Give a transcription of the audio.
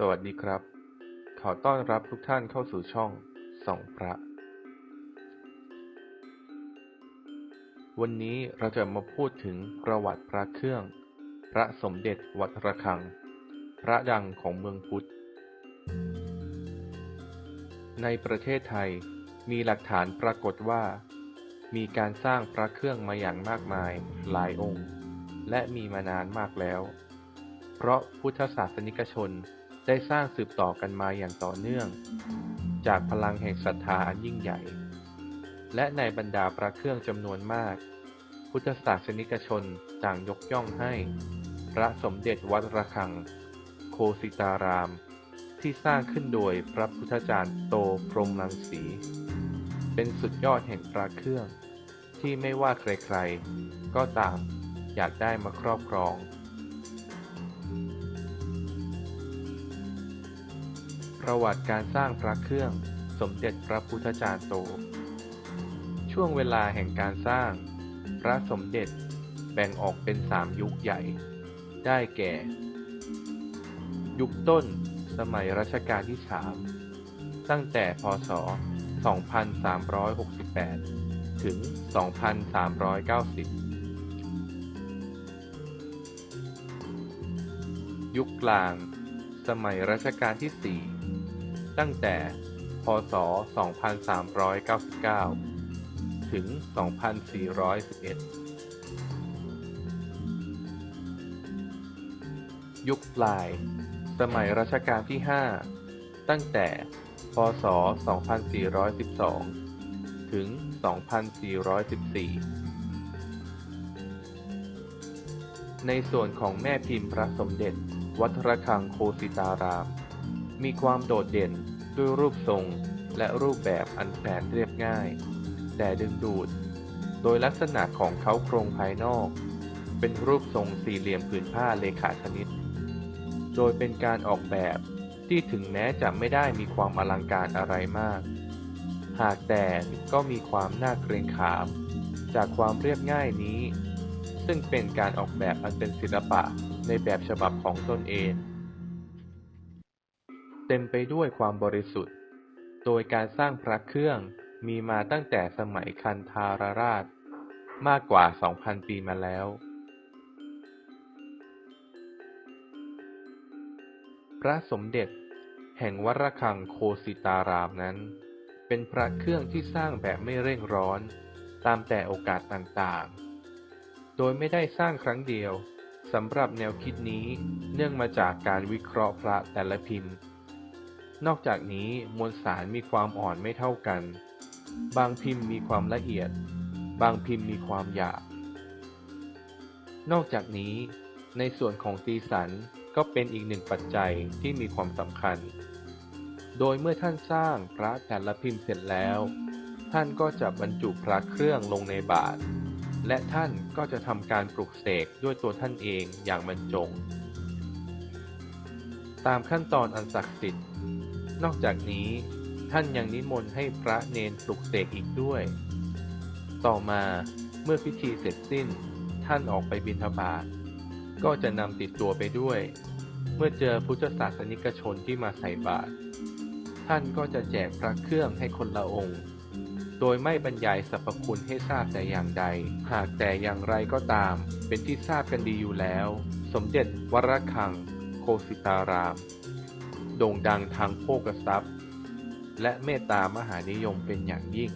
สวัสดีครับ ขอต้อนรับทุกท่านเข้าสู่ช่องส่องพระ วันนี้เราจะมาพูดถึงประวัติพระเครื่อง พระสมเด็จวัดระฆัง พระดังของเมืองพุทธ ในประเทศไทยมีหลักฐานปรากฏว่า มีการสร้างพระเครื่องมาอย่างมากมายหลายองค์ และมีมานานมากแล้ว เพราะพุทธศาสนิกชน ได้สร้างสืบต่อกันมาอย่างต่อเนื่อง จากพลังแห่งศรัทธาอันยิ่งใหญ่ และในบรรดาพระเครื่องจำนวนมาก พุทธศาสนิกชนต่างยกย่องให้ พระสมเด็จวัดระฆัง โคสิตาราม ที่สร้างขึ้นโดยพระพุทธจารย์โตพรมรังสี เป็นสุดยอดแห่งพระเครื่อง ที่ไม่ว่าใครๆ ก็ตามอยากได้มาครอบครอง ประวัติการสร้างพระเครื่องสมเด็จพระพุทธจารย์โต ช่วงเวลาแห่งการสร้าง พระสมเด็จแบ่งออกเป็นสามยุคใหญ่ ได้แก่ ยุคต้นสมัยรัชกาลที่สามตั้งแต่พศ 2368 ถึง 2390 ยุคกลาง สมัยรัชกาลที่ 4 ตั้งแต่ พศ 2399 ถึง 2411 ยุคปลาย สมัยรัชกาลที่ 5 ตั้งแต่ พศ 2412 ถึง 2414ในส่วนของแม่พิมพ์พระสมเด็จ วัดระฆังโคสิตาราม มีความโดดเด่นด้วยรูปทรงและรูปแบบอันแสนเรียบง่าย แต่ดึงดูด โดยลักษณะของเขาโครงภายนอก เป็นรูปทรงสี่เหลี่ยมผืนผ้าเลขาคณิต โดยเป็นการออกแบบที่ถึงแม้จะไม่ได้มีความอลังการอะไรมาก หากแต่ก็มีความน่าเกรงขาม จากความเรียบง่ายนี้ ซึ่งเป็นการออกแบบอันเป็นศิลปะในแบบฉบับของตนเอง เต็มไปด้วยความบริสุทธิ์ โดยการสร้างพระเครื่องมีมาตั้งแต่สมัยคันธารราช มากกว่า 2,000 ปีมาแล้ว พระสมเด็จ แห่งวัดระฆังโคสิตารามนั้น เป็นพระเครื่องที่สร้างแบบไม่เร่งร้อน ตามแต่โอกาสต่างๆ โดยไม่ได้สร้างครั้งเดียวสำหรับแนวคิดนี้เนื่องมาจากการวิเคราะห์พระแต่ละพิมพ์ นอกจากนี้มวลสารมีความอ่อนไม่เท่ากัน บางพิมพ์มีความละเอียด บางพิมพ์มีความหยาบ นอกจากนี้ ในส่วนของตีสันก็เป็นอีกหนึ่งปัจจัยที่มีความสำคัญ โดยเมื่อท่านสร้างพระแต่ละพิมพ์เสร็จแล้ว ท่านก็จะบรรจุพระเครื่องลงในบาตรและท่านก็จะทำการปลุกเสกด้วยตัวท่านเองอย่างบรรจง ตามขั้นตอนอันศักดิ์สิทธิ์ นอกจากนี้ท่านยังนิมนต์ให้พระเนนปลุกเสกอีกด้วย ต่อมาเมื่อพิธีเสร็จสิ้น ท่านออกไปบิณฑบาตก็จะนำติดตัวไปด้วย เมื่อเจอพุทธศาสนิกชนที่มาใส่บาตรท่านก็จะแจกพระเครื่องให้คนละองค์ โดยไม่บรรยายสรรพคุณให้ทราบแต่อย่างใด หากแต่อย่างไรก็ตาม เป็นที่ทราบกันดีอยู่แล้ว สมเด็จวรคัง โคสิตาราม โด่งดังทางโภกทรัพย์ และเมตตามหานิยมเป็นอย่างยิ่ง